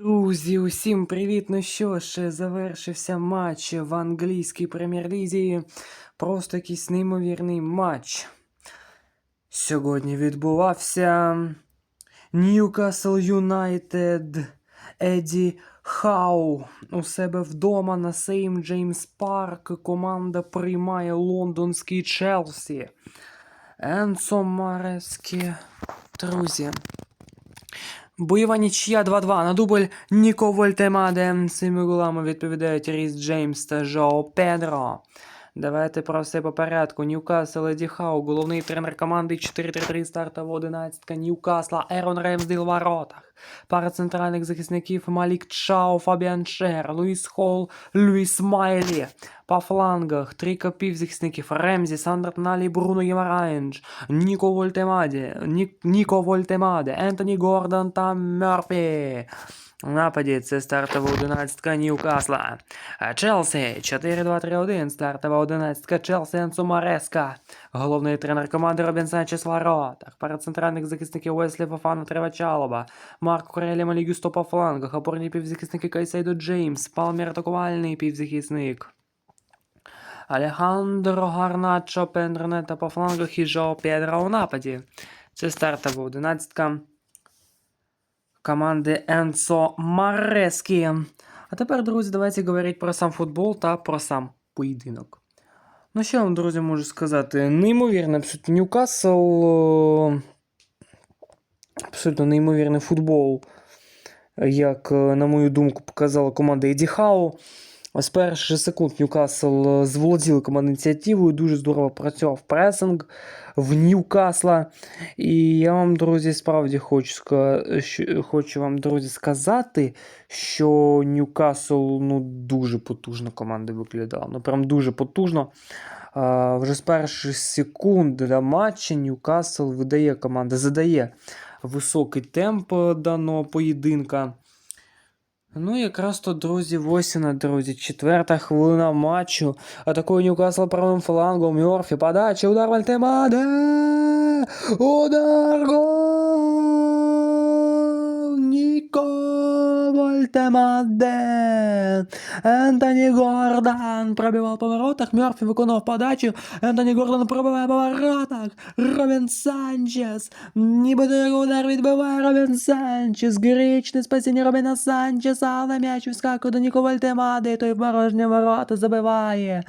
Друзі, усім привіт! Ну що ж, завершився матч в англійській прем'єр-лізі. Просто якийсь неймовірний матч. Сьогодні відбувався Ньюкасл Юнайтед Еді Хау. У себе вдома на Сейм Джеймс Парк команда приймає лондонський Челсі. Енцо Марескі. Друзі. Бойова нічия 2-2 на дубль Ніко Вольтемаде. Цими голами відповідають Ріс Джеймс та Жоу Педро. Давайте про все по порядку. Ньюкасл Еді Хау, головний тренер команди 4-3-3 стартова 11 Ньюкасла, Ерон Ремсділ в воротах. Пара центральних захисників Малік Чао, Фабіан Шер, Луїс Холл, Луїс Майлі. По флангах три копівзахисників Ремзі, Сандер Налі, Бруно Ємараєнж, Ніко Вольтемаде, Нік, Ніко Вольтемаде, Ентоні Гордон та Мерфі. У нападі це стартова 11 Ньюкасла. Челсі 4-2-3-1, стартова 11 Челсі Енсо Мареска. Головний тренер команди Робін Санчес в воротах. Пара центральних захисників Уеслі Фафана Тревачалоба. Марко Корелі Малігюсто по флангах. Опорні півзахисники Кайсейдо Джеймс. Палмір атакувальний півзахисник. Алехандро Гарначо Пендронета по флангах і Жоу Педро у нападі. Це стартова 11 команди Енцо Марескі. А тепер, друзі, давайте говорити про сам футбол та про сам поєдинок. Ну, що я вам, друзі, можу сказати? Неймовірно, абсолютно Ньюкасл. Абсолютно неймовірний футбол. Як, е, на мою думку, показала команда Еді Хау. З перших секунд Ньюкасл е, зволоділи команду ініціативою, дуже здорово працював пресинг в Ньюкасла. І я вам, друзі, справді хочу, хочу вам, друзі, сказати, що Ньюкасл ну, дуже потужна команда виглядала. Ну, прям дуже потужно. А, вже з перших секунд до матча Ньюкасл видає команда, задає високий темп е, даного поєдинка. Ну, якраз то, друзі, восьмина, друзі, четверта хвилина матчу. Атакує Ньюкасл правим флангом. Мьорфі, подача, удар Вальтемаде! Удар гол! Ніко Вальтемаде! Ентоні Гордон пробивав по воротах, Мьорфі виконав подачу, Ентоні Гордон пробиває по воротах, Робін Санчес, нібито його удар відбиває Робін Санчес, гречне спасіння Робіна Санчеса, але м'яч вскакує до Ніко Вальтемади, той в порожні ворота забиває,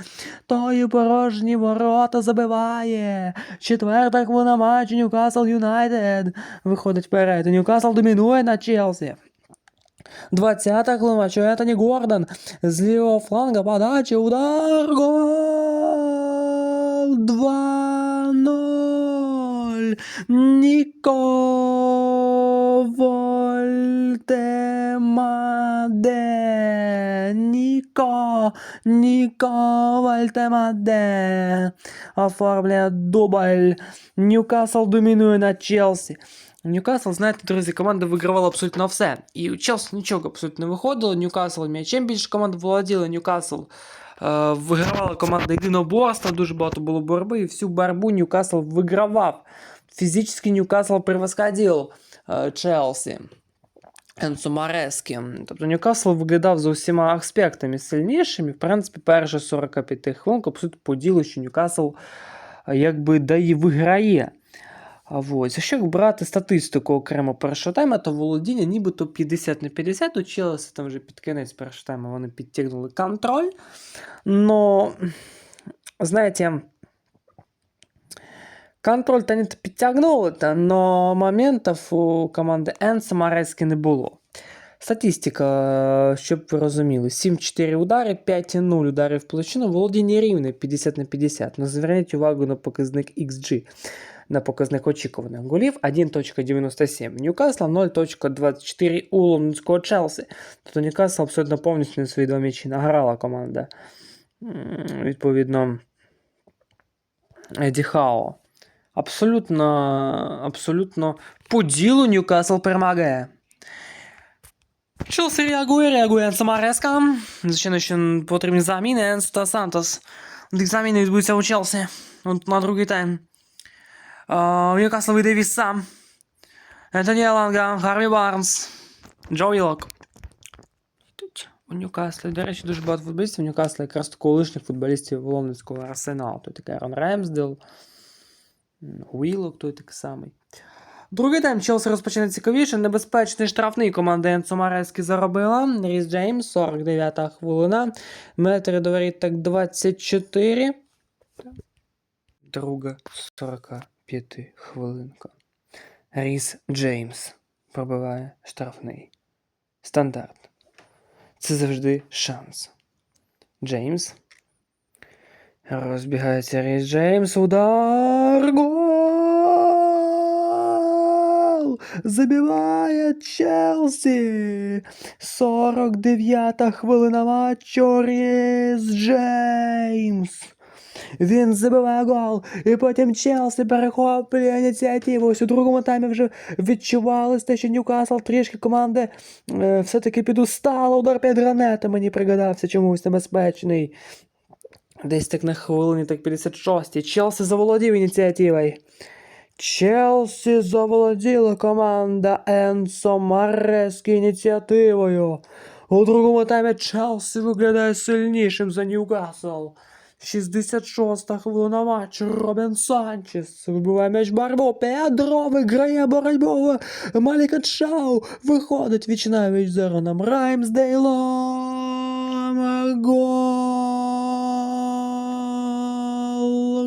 той у порожні ворота забиває, четверта хвилина матчу Ньюкасл Юнайтед виходить вперед, Ньюкасл домінує на Челсі. 20-та хвилина матчу Ентоні Гордон з лівого фланга подача, удар, гол! 2-0! Ніко Вольтемаде! Ніко! Ніко Вольтемаде! Оформляє дубль. Ньюкасл домінує на Челсі. Ньюкасл, знаєте, друзі, команда вигравала абсолютно все. І у Челсі нічого абсолютно не виходило. Ньюкасл м'ячем більше команд володіла. Ньюкасл е, вигравала команда єдиноборства, дуже багато було боротьби, і всю боротьбу Ньюкасл вигравав. Фізично Ньюкасл превосходив е, Челсі. Енсомарески. Тобто Ньюкасл виглядав за усіма аспектами сильнішим. І, в принципі, перші 45 хвилин абсолютно по ділу, що Ньюкасл е, якби да і виграє. А ось, якщо брати статистику окремо першого тайму, то володіння нібито 50 на 50 у Челсі, там вже під кінець першого тайму вони підтягнули контроль. Но, знаєте, контроль-то они підтягнули, но моментів у команди Енса Марески не було. Статистика, щоб ви розуміли, 7-4 удари, 5-0 ударів в площину, володіння рівне 50 на 50. Но зверніть увагу на показник XG на показник очікуваних голів 1.97. Ньюкасла 0.24 у лондонського Челсі. Тобто Ньюкасл абсолютно повністю на свої два м'ячі награла команда. Відповідно, Еді Хао. Абсолютно, абсолютно по ділу Ньюкасл перемагає. Челсі реагує, реагує Енсо Мареска. Звичайно, що потрібні заміни Енсо та Сантос. Заміни відбудуться у Челсі. От на другий тайм. Uh, Ньюкасл вийде сам. Ентоні Еланга, Гарві Барнс, Джо Вілок. У Ньюкаслі, до речі, дуже багато футболістів. У Ньюкасла якраз колишніх футболістів лондонського арсеналу. Той такий Арон Ремсдел, Уілок, той такий самий. Другий тайм Челсі розпочне цікавіше. Небезпечний штрафний команда Енцо Марески заробила. Ріс Джеймс, 49-та хвилина. Метри до воріт так 24. Друга 45 хвилинка. Ріс Джеймс пробиває штрафний. Стандарт. Це завжди шанс. Джеймс. Розбігається Ріс Джеймс. Удар. Гол! Забиває Челсі. 49-та хвилина матчу. Ріс Джеймс. Він забиває гол, і потім Челсі перехоплює ініціативу. Ось у другому таймі вже відчувалось те, що Ньюкасл трішки команди е, все-таки підустала. Удар під гранета мені пригадався чомусь небезпечний. Десь так на хвилині, так 56-й. Челсі заволодів ініціативою. Челсі заволоділа команда Енсо Марески ініціативою. У другому таймі Челсі виглядає сильнішим за Ньюкасл. 66-та хвилина матчу. Робін Санчес вибиває м'яч борьбу. Педро виграє боротьбу. Маліка Чау виходить віч навіч з Ероном Раймсдейлом. Гол,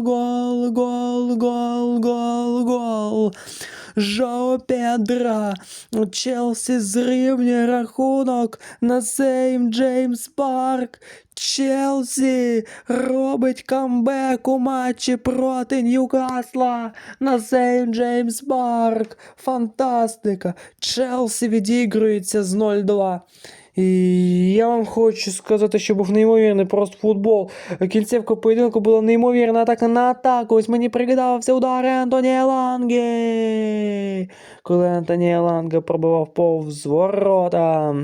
гол, гол, гол, гол, гол. Жао Педра. Челсі зрівнює рахунок на Сейм Джеймс Парк. Челсі робить камбек у матчі проти Ньюкасла на Сейм Джеймс Парк. Фантастика! Челсі відігрується з 0-2. Я вам хочу сказати, що був неймовірний просто футбол. Кінцівка поєдинку була неймовірна атака на атаку. Ось мені пригадався удар Антонія Ланге. Коли Антонія Ланге пробивав повз ворота.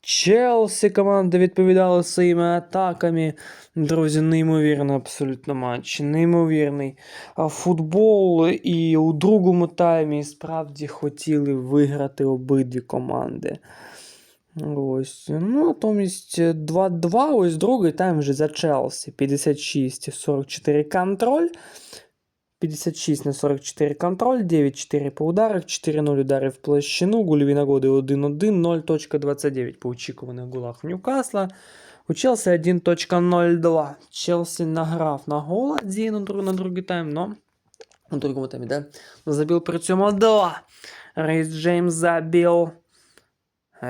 Челсі команда відповідала своїми атаками. Друзі, неймовірний абсолютно матч. Неймовірний футбол і у другому таймі справді хотіли виграти обидві команди. Ось. Ну, натомість 2-2, ось другий тайм вже за Челсі. 56-44 контроль. 56 на 44 контроль, 9-4 по ударах, 4-0 удари в площину, гольові нагоди 1-1, 0.29 по очікуваних голах Ньюкасла. У Челсі 1.02. Челсі награв на гол 1 на другий тайм, но у другому таймі, да? Забив при цьому 2. Рейс Джеймс забив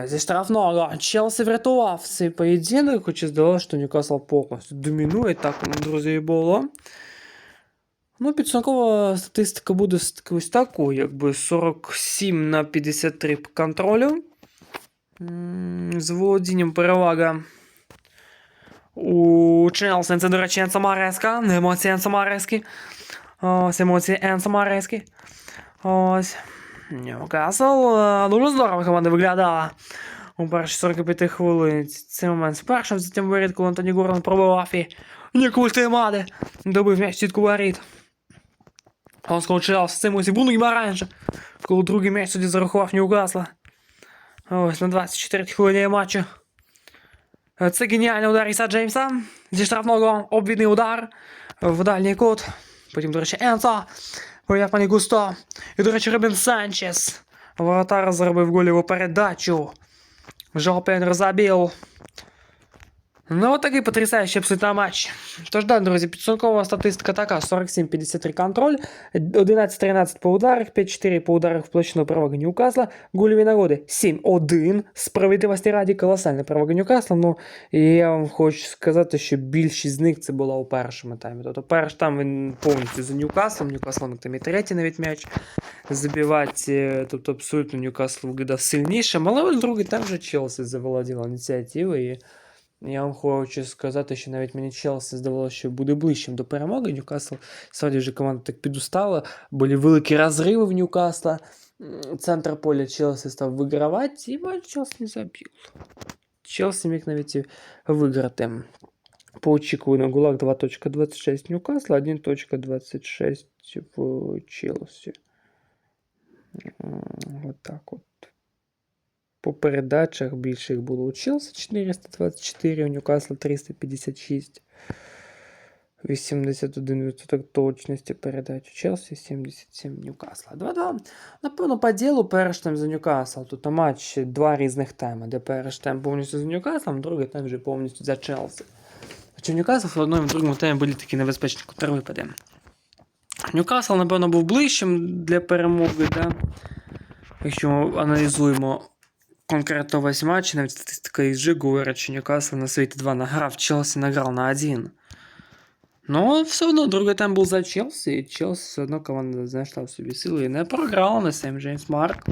зі штрафного. Челсі врятував цей поєдинок, хоча здалося, що Ньюкасл повністю домінує, так, друзі, і було. Ну, підсумкова статистика буде ось такою, якби 47 на 53 по контролю. З володінням перевага у Челсі. Це, до речі, Енсо Мареска. Емоції Енсо Марески. Ось емоції Енсо Марески. Ось. Ньюкасл. Дуже здорово команда виглядала. У перші 45 хвилин. Цей момент з першим, затім вирід, коли Антоні Гордон пробивав і Ніколь Теймаде добив м'яч сітку воріт. Он скончався з цим ось і буну раніше, коли другий м'яч тоді зарахував Ньюкасла. Ось на 24 хвилині матчу. Це геніальний удар Іса Джеймса. Зі штрафного обвідний удар в дальній кут. Потім, до речі, Енсо. Появ пані Густо. І, до речі, Робін Санчес. Воротар зробив голіву передачу. Жо Пенер забив. Ну, от такий потрясаючий абсолютно матч. Тож, да, друзі, підсумкова статистика така: 47-53 контроль, 11-13 по ударах, 5-4 по ударах в площину перевага Ньюкасла, гольові нагоди 7-1. Справедливості раді колосальна перевага Ньюкасла. Ну, і я вам хочу сказати, що більшість з них це була у першому таймі. Тобто перший там він повністю за Ньюкаслом, Ньюкасл мог там і третій навіть м'яч забивати. Тобто абсолютно Ньюкасл виглядав сильнішим, але другий там вже Челсі заволоділа ініціативою. І я вам хочу сказати, що навіть мені Челсі здавалося, що буде ближчим до перемоги. Ньюкасл сьогодні вже команда так підустала, були великі розриви в Ньюкасла. Центр поля Челсі став вигравати, і матч Челсі не забив. Челсі міг навіть і виграти. По очікуванню гулах 2.26 Ньюкасла, 1.26 в Челсі. Вот так вот. По передачах більше їх було у Челсі 424, у Ньюкасла 356. 81% точності передач у Челсі, 77 Ньюкасла. 2-2. Напевно, по ділу перший тайм за Ньюкасл. Тут матч два різних тайми, де перший тайм повністю за Ньюкаслом, другий тайм вже повністю за Челсі. Хоча Ньюкасл в одному і в другому таймі були такі небезпечні контрвипади. Ньюкасл, напевно, був ближчим для перемоги, да? якщо ми аналізуємо конкретно весь матч, навіть статистика XG говорить, що Ньюкасл на світі 2 награв, Челсі награв на 1. Ну, все одно другий тайм був за Челсі, і Челсі все одно команда знайшла в собі сили і не програла на Сем Джеймс Марк.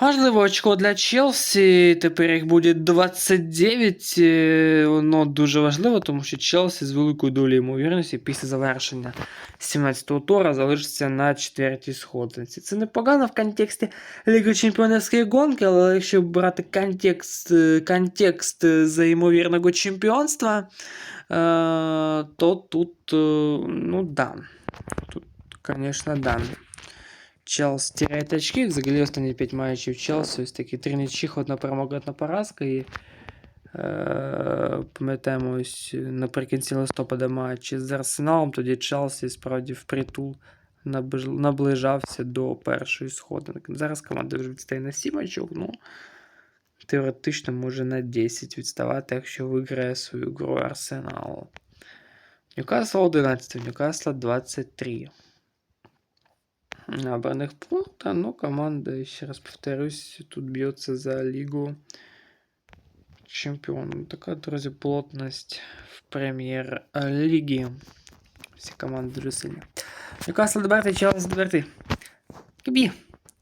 Важливе очко для Челсі. Тепер їх буде 29. е, Воно дуже важливо, тому що Челсі з великою долею ймовірності після завершення 17-го тура залишиться на четвертій сходинці. Це непогано в контексті Ліги Чемпіонівської гонки, але якщо брати контекст, е, контекст е, за ймовірного чемпіонства, е, то тут, е, ну да. Тут, конечно, да. Челс теряет очки, взагалі останні 5 матчів Челсі, ось такі 3 нічі, одна перемога, одна поразка. І е, пам'ятаємо ось наприкінці листопада матчі з Арсеналом, тоді Челсі справді впритул набиж- наближався до першої сходинки. Зараз команда вже відстає на 7 очок, ну теоретично може на 10 відставати, якщо виграє свою гру Арсенал. Ньюкасл 11, Ньюкасла 23 набранных пункта, но команда, еще раз повторюсь, тут бьется за лигу чемпионов. Такая, друзья, плотность в прем'єр-лігі. Всі команди дуже сильні. Ньюкасл добрати, Челси добрати. Кібі,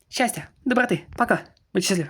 щастя, доброти, пока. Будь щасливі.